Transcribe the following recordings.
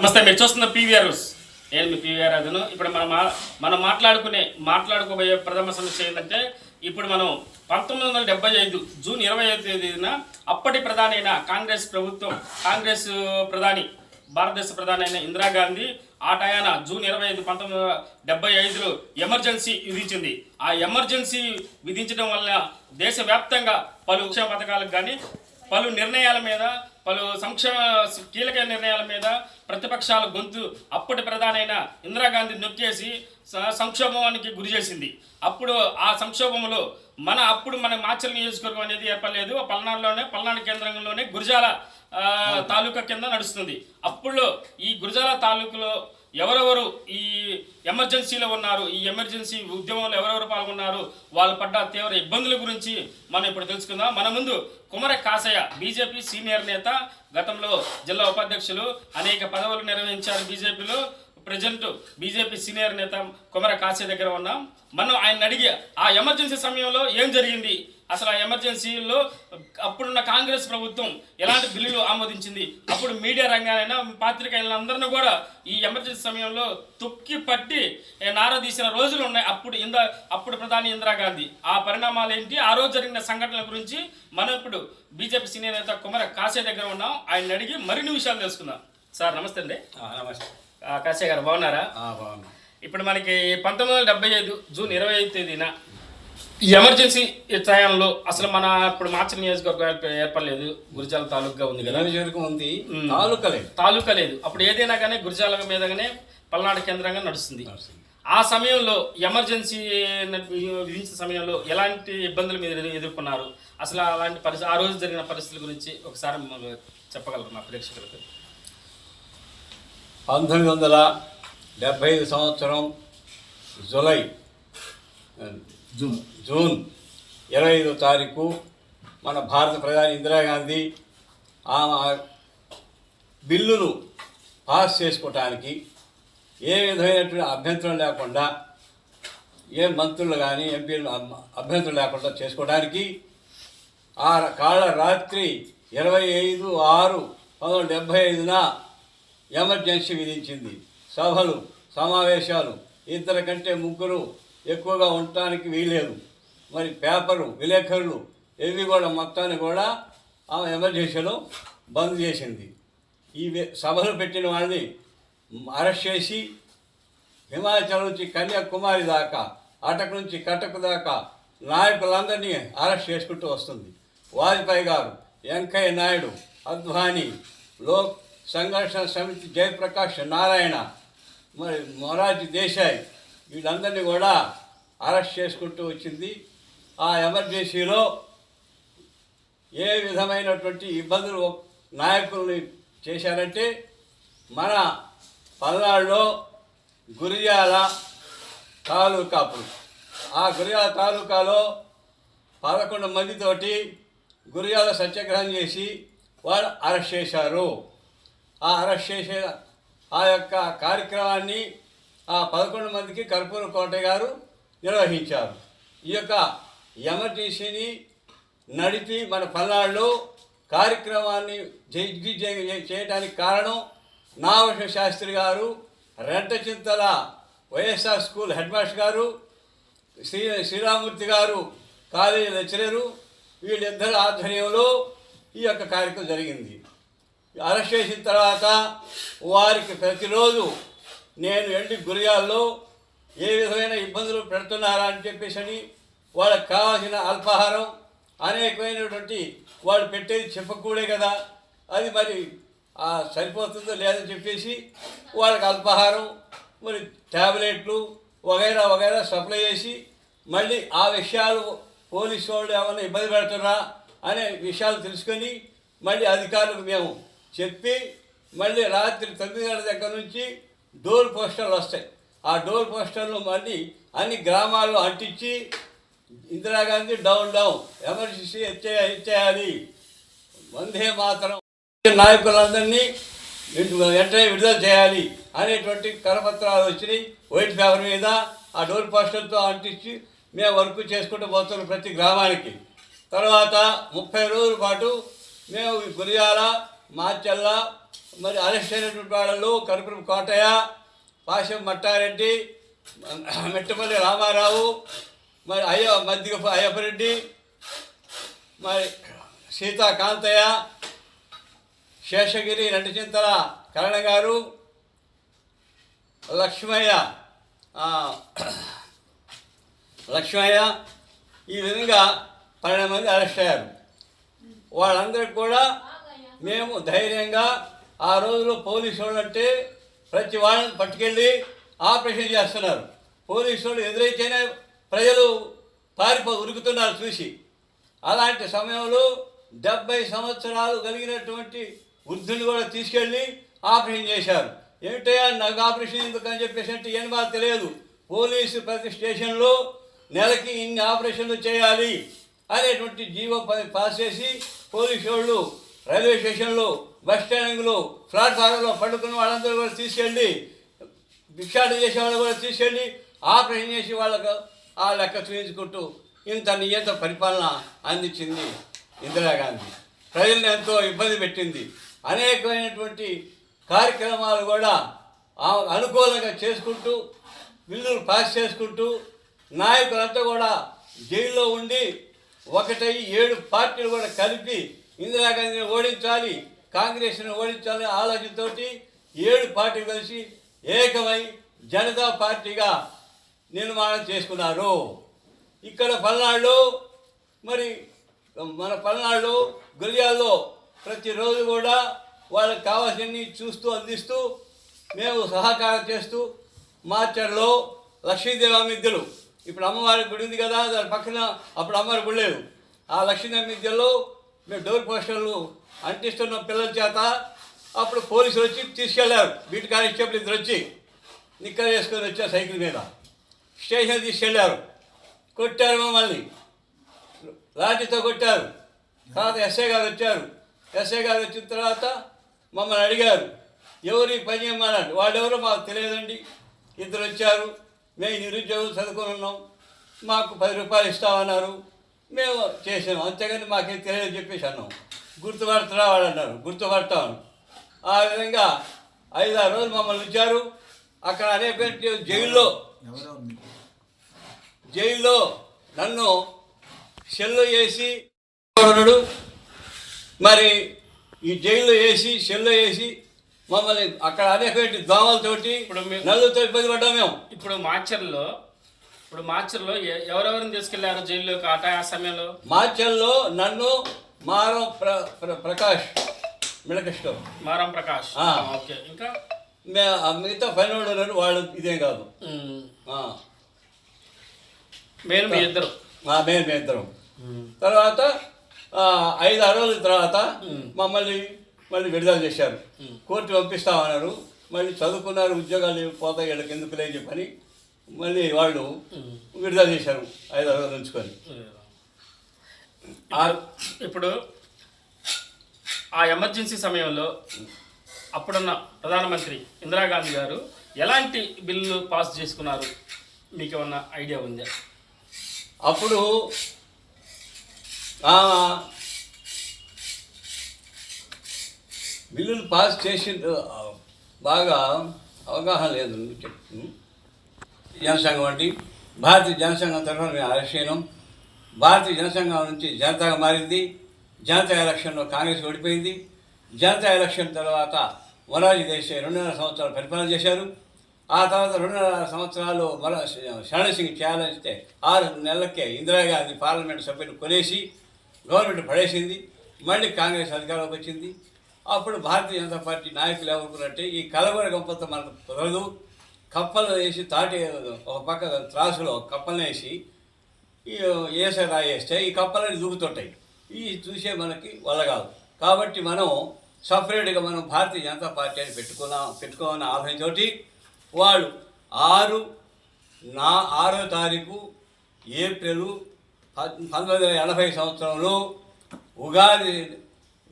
నమస్తే మీరు చూస్తున్న పీవీఆర్ నేను మీ పీవీఆర్ అదను. ఇప్పుడు మనం మా- మనం మాట్లాడుకునే మాట్లాడుకోబోయే ప్రథమ సమస్య ఏంటంటే ఇప్పుడు మనం పంతొమ్మిది వందల డెబ్బై ఐదు జూన్ ఇరవై ఐదు తేదీన అప్పటి ప్రధాని అయిన కాంగ్రెస్ ప్రభుత్వం కాంగ్రెస్ ప్రధాని భారతదేశ ప్రధాని అయిన ఇందిరాగాంధీ ఆ టయాన జూన్ ఇరవై ఐదు పంతొమ్మిది వందల డెబ్బై ఐదులో ఎమర్జెన్సీ విధించింది. ఆ ఎమర్జెన్సీ విధించడం వల్ల దేశవ్యాప్తంగా పలు ఉక్ష పథకాలకు కానీ పలు నిర్ణయాల మీద పలు సంక్షేమ కీలక నిర్ణయాల మీద ప్రతిపక్షాల గొంతు అప్పటి ప్రధానైన ఇందిరాగాంధీ నొక్కేసి సంక్షోభానికి గురి చేసింది. అప్పుడు ఆ సంక్షోభంలో మన అప్పుడు మన మాచల్ నియోజకవర్గం అనేది ఏర్పడలేదు. పల్నాడులోనే పల్నాడు కేంద్రంలోనే గురిజాల తాలూకా కింద నడుస్తుంది. అప్పుడు ఈ గురిజాల తాలూకులో ఎవరెవరు ఈ ఎమర్జెన్సీలో ఉన్నారు ఈ ఎమర్జెన్సీ ఉద్యమంలో ఎవరెవరు పాల్గొన్నారు వాళ్ళు పడ్డ తీవ్ర ఇబ్బందుల గురించి మనం ఇప్పుడు తెలుసుకుందాం. మన ముందు కుమర కాసయ్య బీజేపీ సీనియర్ నేత గతంలో జిల్లా ఉపాధ్యక్షులు అనేక పదవులు నిర్వహించారు బీజేపీలో. ప్రజెంట్ బీజేపీ సీనియర్ నేత కుమర కాశీ దగ్గర ఉన్నాం. మనం ఆయన అడిగి ఆ ఎమర్జెన్సీ సమయంలో ఏం జరిగింది? అసలు ఆ ఎమర్జెన్సీలో అప్పుడున్న కాంగ్రెస్ ప్రభుత్వం ఎలాంటి బిల్లులు ఆమోదించింది? అప్పుడు మీడియా రంగానైనా పాత్రికేయులందరినీ కూడా ఈ ఎమర్జెన్సీ సమయంలో తొక్కి పట్టి నారా తీసిన రోజులు ఉన్నాయి. అప్పుడు ఇంద అప్పుడు ప్రధాని ఇందిరాగాంధీ ఆ పరిణామాలు ఏంటి ఆ రోజు జరిగిన సంఘటనల గురించి మనం ఇప్పుడు బీజేపీ సీనియర్ నేత కుమార కాసే దగ్గర ఉన్నాం. ఆయన అడిగి మరిన్ని విషయాలు తెలుసుకుందాం. సార్ నమస్తే అండి. నమస్తే. కాసే గారు బాగున్నారా? ఇప్పుడు మనకి పంతొమ్మిది వందల డెబ్బై ఐదు జూన్ ఇరవై ఐదు తేదీన ఈ ఎమర్జెన్సీ టైంలో అసలు మన ఇప్పుడు మార్చి నియోజకవర్గం ఏర్ప- ఏర్పడలేదు గురిజాల తాలూకా ఉంది కదా. నియోజకవర్గం ఉంది. తాలూకలే తాలూకా లేదు. అప్పుడు ఏదైనా కానీ గురిజాల మీదగానే పల్నాడు కేంద్రంగా నడుస్తుంది. ఆ సమయంలో ఎమర్జెన్సీ విధించిన సమయంలో ఎలాంటి ఇబ్బందులు మీరు ఎదు- ఎదుర్కొన్నారు? అసలు అలాంటి పరిస్థితి ఆ రోజు జరిగిన పరిస్థితుల గురించి ఒకసారి మమ్మల్ని చెప్పగలరు మా ప్రేక్షకులకు? పంతొమ్మిది వందల డెబ్బై ఐదు సంవత్సరం జూలై జూన్. జూన్ ఇరవై ఐదో తారీఖు మన భారత ప్రధాని ఇందిరాగాంధీ ఆమె బిల్లును పాస్ చేసుకోవటానికి ఏ విధమైనటువంటి అభ్యంతరం లేకుండా ఏ మంత్రులు కానీ ఎంపీలు అభ- అభ్యంతరం లేకుండా చేసుకోవడానికి ఆ కాళ్ళ రాత్రి ఇరవై ఐదు ఆరు పంతొమ్మిది డెబ్భై ఐదున ఎమర్జెన్సీ విధించింది. సభలు సమావేశాలు ఇద్దరి కంటే ముగ్గురు ఎక్కువగా ఉండటానికి వీలేదు మరి పేపరు విలేకరులు ఇవి కూడా మొత్తాన్ని కూడా ఆమె ఎమర్జెన్సీలో బంద్ చేసింది. ఈ సభలు పెట్టిన వాళ్ళని అరెస్ట్ చేసి హిమాచల్ నుంచి కన్యాకుమారి దాకా అటక్ నుంచి కటక్ దాకా నాయకులందరినీ అరెస్ట్ చేసుకుంటూ వస్తుంది. వాజ్పేయి గారు వెంకయ్య నాయుడు అద్వానీ లోక్ సంఘర్షణ సమితి జయప్రకాష్ నారాయణ మరి మొరార్జీ దేశాయ్ వీళ్ళందరినీ కూడా అరెస్ట్ చేసుకుంటూ వచ్చింది. ఆ ఎమర్జెన్సీలో ఏ విధమైనటువంటి ఇబ్బందులు నాయకుల్ని చేశారంటే మన పల్నాడులో గురియాల తాలూకా అప్పుడు. ఆ గురియాల తాలూకాలో పదకొండు మందితోటి గురియాల సత్యాగ్రహం చేసి వాళ్ళు అరెస్ట్ చేశారు. ఆ అరెస్ట్ చేసే ఆ యొక్క కార్యక్రమాన్ని ఆ పదకొండు మందికి కర్పూర కోటయ్య గారు నిర్వహించారు. ఈ యొక్క ఎమర్జెన్సీని నడిపి మన పల్నాడులో కార్యక్రమాన్ని దిగ్విజయం చేయడానికి కారణం నావక శాస్త్రి గారు Rentachintala YSR school head master గారు శ్రీ శ్రీరామూర్తి గారు కాలేజీ లెక్చరరు వీళ్ళిద్దరి ఆధ్వర్యంలో ఈ యొక్క కార్యక్రమం జరిగింది. అరెస్ట్ చేసిన తర్వాత వారికి ప్రతిరోజు నేను ఎండి గురియాల్లో ఏ విధమైన ఇబ్బందులు పెడుతున్నారా అని చెప్పేసి అని వాళ్ళకి కావాల్సిన అల్పాహారం అనేకమైనటువంటి వాళ్ళు పెట్టేది చెప్పకూడే కదా. అది మరి సరిపోతుందో లేదని చెప్పేసి వాళ్ళకి అల్పాహారం మరి ట్యాబ్లెట్లు వగైరా వగైరా సప్లై చేసి మళ్ళీ ఆ విషయాలు పోలీసు వాళ్ళు ఏమైనా ఇబ్బంది పెడుతున్నా అనే విషయాలు తెలుసుకొని మళ్ళీ అధికారులకు మేము చెప్పి మళ్ళీ రాత్రి తొమ్మిది గంటల దగ్గర నుంచి డోర్ పోస్టర్లు వస్తాయి. ఆ డోర్ పోస్టర్లు మళ్ళీ అన్ని గ్రామాల్లో అంటించి ఇందిరాగాంధీ డౌన్ డౌన్ ఎమర్జెన్సీ ఇచ్చేయాలి ఎచ్చేయాలి వందే మాత్రం. నాయకులందరినీ వెంటనే విడుదల చేయాలి అనేటువంటి కరపత్రాలు వచ్చినాయి. వైట్ పేపర్ మీద ఆ డోర్ పోస్టర్తో అంటించి మేము వర్క్ చేసుకుంటూ పోతున్నాం ప్రతి గ్రామానికి. తర్వాత ముప్పై రోజుల పాటు మేము గురియాల మాచెల్ల మరి అరెస్ట్ అయినటువంటి వాళ్ళలో కరుపురం కోటయ్య పాశం మట్టారెడ్డి మెట్టపల్లి రామారావు మరి అయ్య మధ్య అయ్యప్పరెడ్డి మరి సీతా కాంతయ్య శేషగిరి రెండుచింతల కరణ గారు లక్ష్మయ్య లక్ష్మయ్య ఈ విధంగా పన్నెండు మంది అరెస్ట్ అయ్యారు. వాళ్ళందరికీ కూడా మేము ధైర్యంగా ఆ రోజులో పోలీసు వాళ్ళు అంటే ప్రతి వాళ్ళని పట్టుకెళ్ళి ఆపరేషన్ చేస్తున్నారు. పోలీసు వాళ్ళు ఎదురైతేనే ప్రజలు పారిపో ఉరుకుతున్నారు చూసి. అలాంటి సమయంలో డెబ్బై సంవత్సరాలు కలిగినటువంటి వృద్ధుని కూడా తీసుకెళ్ళి ఆపరేషన్ చేశారు. ఏమిటయ్యా నాకు ఆపరేషన్ ఎందుకని చెప్పేసి అంటే ఏం బాగా తెలియదు. పోలీసు ప్రతి స్టేషన్లో నెలకి ఇన్ని ఆపరేషన్లు చేయాలి అనేటువంటి జీవో ప- పాస్ చేసి పోలీసు వాళ్ళు రైల్వే స్టేషన్లో బస్ స్టాండింగ్లో ప్లాట్ఫారంలో పండుకున్న వాళ్ళందరూ కూడా తీసుకెళ్ళి భిక్షాటం చేసే వాళ్ళు కూడా తీసుకెళ్ళి ఆపరేషన్ చేసి వాళ్ళకు ఆ లెక్క చూపించుకుంటూ ఇంత నియంత పరిపాలన అందించింది ఇందిరాగాంధీ. ప్రజలను ఎంతో ఇబ్బంది పెట్టింది. అనేకమైనటువంటి కార్యక్రమాలు కూడా అనుకూలంగా చేసుకుంటూ బిల్లులు పాస్ చేసుకుంటూ నాయకులంతా కూడా జైల్లో ఉండి ఒకటై ఏడు పార్టీలు కూడా కలిపి ఇందిరాగాంధీని ఓడించాలి కాంగ్రెస్ని ఓడించాలని ఆలోచనతోటి ఏడు పార్టీలు కలిసి ఏకమై జనతా పార్టీగా నిర్మాణం చేసుకున్నారు. ఇక్కడ పల్నాడు మరి మన పల్నాడు గురియాల్లో ప్రతిరోజు కూడా వాళ్ళకి కావాల్సినవి చూస్తూ అందిస్తూ మేము సహకారం చేస్తూ మార్చర్లో లక్ష్మీదేవి మిద్దెలు. ఇప్పుడు అమ్మవారి గుడి ఉంది కదా దాని పక్కన అప్పుడు అమ్మవారి గుడి లేదు. ఆ లక్ష్మీదేవి మిద్దెల్లో మేము డోర్ పోస్టర్లు అంటిస్తున్న పిల్లల చేత అప్పుడు పోలీసులు వచ్చి తీసుకెళ్ళారు బీట్ కానిస్టేబుల్ ఇద్దరు వచ్చి నిక్కర వేసుకొని వచ్చారు సైకిల్ మీద. స్టేషన్ తీసుకెళ్ళారు కొట్టారు మమ్మల్ని. లాఠీతో కొట్టారు. తర్వాత ఎస్ఐ గారు వచ్చారు. ఎస్ఐ గారు వచ్చిన తర్వాత మమ్మల్ని అడిగారు ఎవరు ఈ పని చేయమన్నారు వాళ్ళెవరో మాకు తెలియదండి. ఇద్దరు వచ్చారు. మేము నిరుద్యోగం చదువుకొని ఉన్నాం. మాకు పది రూపాయలు ఇస్తామన్నారు. మేము చేసాము అంతేగాని మాకేం తెలియదు చెప్పేసి అన్నాం. గుర్తుపడతారా వాడు అన్నారు గుర్తుపడతామని ఆ విధంగా ఐదారు రోజులు మమ్మల్ని ఉంచారు. అక్కడ అనేక జైల్లో జైల్లో నన్ను సెల్లో వేసి ఉన్నాడు. మరి ఈ జైల్లో వేసి సెల్లో వేసి మమ్మల్ని అక్కడ అనేక దోమలతోటి నలుగురితో ఇబ్బంది పడ్డాం మేము. ఇప్పుడు మార్చర్లో ఇప్పుడు మార్చర్లో ఎవరెవరిని తీసుకెళ్ళారు జైల్లోకి ఆట ఆ సమయంలో? మార్చల్లో నన్ను మారం ప్ర ప్ర ప్రకాష్ మిడకృష్ణ మారం ప్రకాష్. ఆ. ఓకే. ఇంకా? మే ఆ మిగతా వాళ్ళు ఉన్నారు వాళ్ళు ఇదేం కాదు. ఆ, మీరు మీ ఇద్దరు. ఆ, మేము మేము ఇద్దరం. తర్వాత ఆ, ఐదు ఆరు రోజుల తర్వాత మమ్మల్ని మళ్ళీ విడుదల చేశారు. కోర్టు పంపిస్తామన్నారు. మళ్ళీ చదువుకున్నారు ఉద్యోగాలు పోతాయి వీళ్ళకి ఎందుకు లేని చెప్పని మళ్ళీ వాళ్ళు విడుదల చేశారు ఐదు ఆరు రోజులు ఉంచుకొని ఇప్పుడు ఆ ఎమర్జెన్సీ సమయంలో అప్పుడున్న ప్రధానమంత్రి ఇందిరాగాంధీ గారు ఎలాంటి బిల్లు పాస్ చేసుకున్నారు? మీకు ఏమన్నా ఐడియా ఉందా? అప్పుడు బిల్లులు పాస్ చేసి బాగా అవగాహన లేదు. జనసంఘం వంటి భారతీయ జనసంఘం తరఫున మేము అరెస్ట్ భారతీయ జనసంఘం నుంచి జనతాగా మారింది. జనతా ఎలక్షన్లో కాంగ్రెస్ ఓడిపోయింది. జనతా ఎలక్షన్ తర్వాత వరాజీ దేశాయ్ రెండున్నర సంవత్సరాలు పరిపాలన చేశారు. ఆ తర్వాత రెండున్నర సంవత్సరాలు మర శరణ్ సింగ్ చేయాలంటే ఆరు నెలలకే ఇందిరాగాంధీ పార్లమెంట్ సభ్యులు కొనేసి గవర్నమెంట్ పడేసింది. మళ్ళీ కాంగ్రెస్ అధికారంలోకి వచ్చింది. అప్పుడు భారతీయ జనతా పార్టీ నాయకులు ఎవరుకున్నట్టే ఈ కలవర గంపతో మనకు కుదరదు. కప్పలు వేసి తాటి ఒక పక్క త్రాసులో కప్పలు వేసి వేసే రాయేస్తే ఈ కప్పలని దూకుతుంటాయి. ఈ చూసే మనకి వల్ల కాదు. కాబట్టి మనం సపరేట్గా మనం భారతీయ జనతా పార్టీ అని పెట్టుకున్నాం పెట్టుకోవాలని ఆలోచనతోటి వాళ్ళు ఆరు నా ఆరో తారీఖు ఏప్రిల్ పంతొమ్మిది వందల ఎనభై సంవత్సరంలో ఉగాది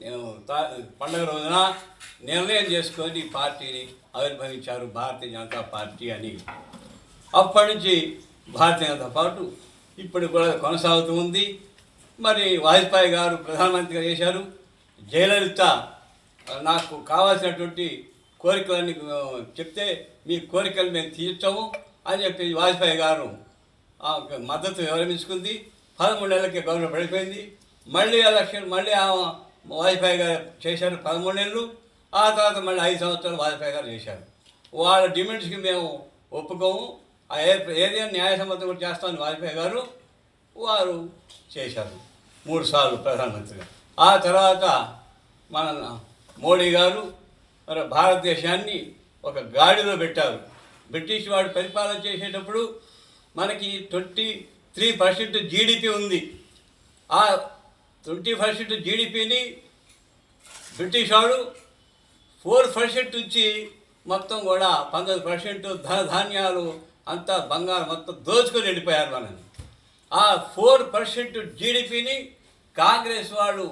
నేను తా- పండుగ రోజున నిర్ణయం చేసుకొని పార్టీని ఆవిర్భవించారు భారతీయ జనతా పార్టీ అని. అప్పటి నుంచి భారతీయ జనతా పార్టీ ఇప్పుడు కూడా కొనసాగుతూ ఉంది. మరి వాజ్పేయి గారు ప్రధానమంత్రిగా చేశారు. జయలలిత నాకు కావాల్సినటువంటి కోరికలన్నీ చెప్తే మీ కోరికలు మేము తీర్చాము అని చెప్పి వాజ్పేయి గారు ఆ మద్దతు వివరించుకుంది. పదమూడు నెలలకి గవర్నమెంట్ పడిపోయింది. మళ్ళీ ఎలక్షన్ మళ్ళీ వాజ్పేయి గారు చేశారు పదమూడు నెలలు ఆ తర్వాత మళ్ళీ ఐదు సంవత్సరాలు వాజ్పేయి గారు చేశారు. వాళ్ళ డిమాండ్స్కి మేము ఒప్పుకోము. ఆ ఏ ఏదైనా న్యాయసమ్మతం కూడా చేస్తామని వాజ్పేయి గారు వారు చేశారు. మూడు సార్లు ప్రధానమంత్రిగా. ఆ తర్వాత మన మోడీ గారు మరి భారతదేశాన్ని ఒక గాడిలో పెట్టారు. బ్రిటిష్ వాడు పరిపాలన చేసేటప్పుడు మనకి ట్వంటీ త్రీ పర్సెంట్ జీడిపి ఉంది. ఆ ట్వంటీ పర్సెంట్ జీడిపిని బ్రిటిష్ వాడు ఫోర్ పర్సెంట్ నుంచి మొత్తం కూడా పంతొమ్మిది పర్సెంట్ ధన ధాన్యాలు అంతా బంగారం మొత్తం దోచుకొని వెళ్ళిపోయారు మనని ఆ ఫోర్ పర్సెంట్ జీడిపిని కాంగ్రెస్ వాళ్ళు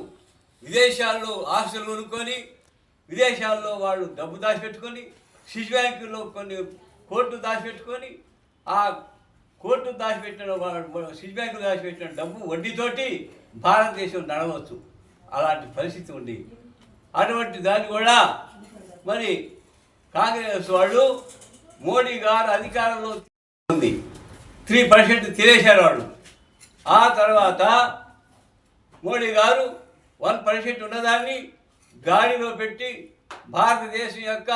విదేశాల్లో ఆస్తులు కొనుక్కొని విదేశాల్లో వాళ్ళు డబ్బు దాచిపెట్టుకొని స్విస్ బ్యాంకులో కొన్ని కోర్టు దాచిపెట్టుకొని ఆ కోర్టు దాచిపెట్టిన వాళ్ళు స్విస్ బ్యాంకు దాచిపెట్టిన డబ్బు వడ్డీతోటి భారతదేశం నడవచ్చు. అలాంటి పరిస్థితి ఉంది. అటువంటి దాన్ని కూడా మరి కాంగ్రెస్ వాళ్ళు మోడీ గారు అధికారంలో ఉంది. త్రీ పర్సెంట్ తినేశారు వాళ్ళు. ఆ తర్వాత మోడీ గారు వన్ పర్సెంట్ ఉన్నదాన్ని గాడిలో పెట్టి భారతదేశం యొక్క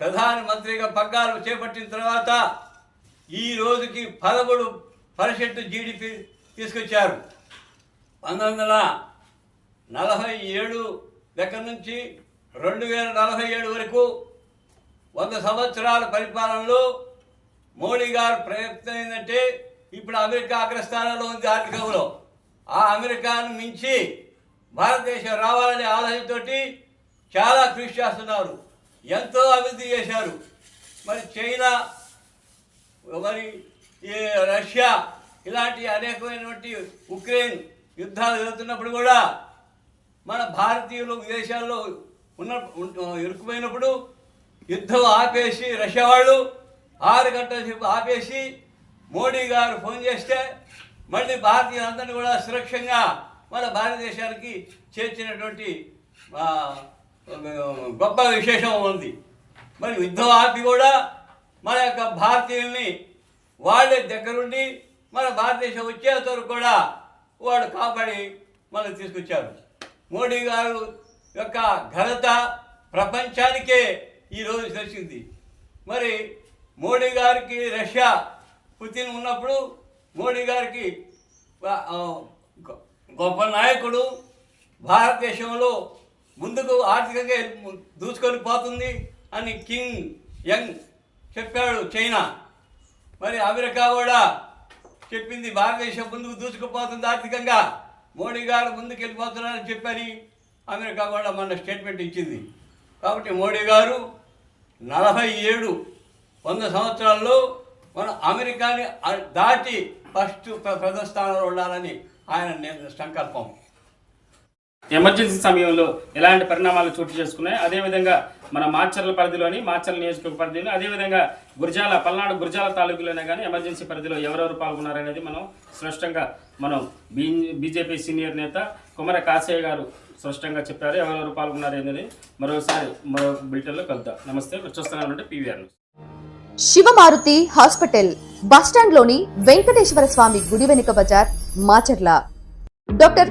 ప్రధానమంత్రిగా పగ్గాలు చేపట్టిన తర్వాత ఈ రోజుకి పదమూడు పర్సెంట్ జీడిపి తీసుకొచ్చారు. పంతొమ్మిది వందల నలభై ఏడు దగ్గర నుంచి రెండు వేల నలభై ఏడు వరకు వంద సంవత్సరాల పరిపాలనలో మోడీ గారు ప్రయత్నం ఏంటంటే ఇప్పుడు అమెరికా అగ్రస్థానంలో ఉంది ఆర్థికంలో. ఆ అమెరికాను మించి భారతదేశం రావాలనే ఆలోచనతోటి చాలా కృషి చేస్తున్నారు. ఎంతో అభివృద్ధి చేశారు. మరి చైనా మరి ఈ రష్యా ఇలాంటి అనేకమైనటువంటి ఉక్రెయిన్ యుద్ధాలు జరుగుతున్నప్పుడు కూడా మన భారతీయులు విదేశాల్లో ఉన్న ఇరుక్కుపోయినప్పుడు యుద్ధం ఆపేసి రష్యా వాళ్ళు ఆరు గంటల సేపు ఆపేసి మోడీ గారు ఫోన్ చేస్తే మళ్ళీ భారతీయులందరినీ కూడా సురక్షంగా మన భారతదేశానికి చేర్చినటువంటి గొప్ప విశేషం ఉంది. మరి యుద్ధం ఆపి కూడా మన యొక్క భారతీయుల్ని వాళ్ళే దగ్గరుండి మన భారతదేశం వచ్చేంత వరకు కూడా వాడు కాపాడి మనకు తీసుకొచ్చారు మోడీ గారు యొక్క ఘనత ప్రపంచానికే ఈరోజు తెలిసింది. మరి మోడీ గారికి రష్యా పుతిన్ ఉన్నప్పుడు మోడీ గారికి గొప్ప నాయకుడు భారతదేశంలో ముందుకు ఆర్థికంగా దూసుకొని పోతుంది అని కింగ్ యంగ్ చెప్పాడు చైనా. మరి అమెరికా కూడా చెప్పింది భారతదేశం ముందుకు దూసుకుపోతుంది ఆర్థికంగా. మోడీ గారు ముందుకు వెళ్ళిపోతున్నారని చెప్పని అమెరికా కూడా మన స్టేట్మెంట్ ఇచ్చింది. కాబట్టి మోడీ గారు నలభై ఏడు వంద సంవత్సరాల్లో మన అమెరికాని దాటి ఫస్ట్ ప్ర- ప్రథమ స్థానంలో ఉండాలని ఆయన సంకల్పం. ఎమర్జెన్సీ సమయంలో ఎలాంటి పరిణామాలు చోటు చేసుకున్నాయి? అదేవిధంగా మన మాచర్ల పరిధిలోని మాచర్ల నియోజకవర్గ పరిధిలో అదేవిధంగా గురజాల పల్నాడు గురజాల తాలూకులోనే కానీ ఎమర్జెన్సీ పరిధిలో ఎవరెవరు పాల్గొన్నారనేది మనం స్పష్టంగా మనం బీ బీజేపీ సీనియర్ నేత కుమర కాసయ్య గారు స్పష్టంగా చెప్పారు. ఎవరెవరు పాల్గొన్నారు మరోసారి మరో బిల్టన్లో కలుద్దాం. నమస్తే. చూస్తున్నానంటే పీవీఆర్ శివమారుతి హాస్పిటల్ బస్టాండ్లోని వెంకటేశ్వర స్వామి గుడి వెనుక బజార్ మాచర్ల. డాక్టర్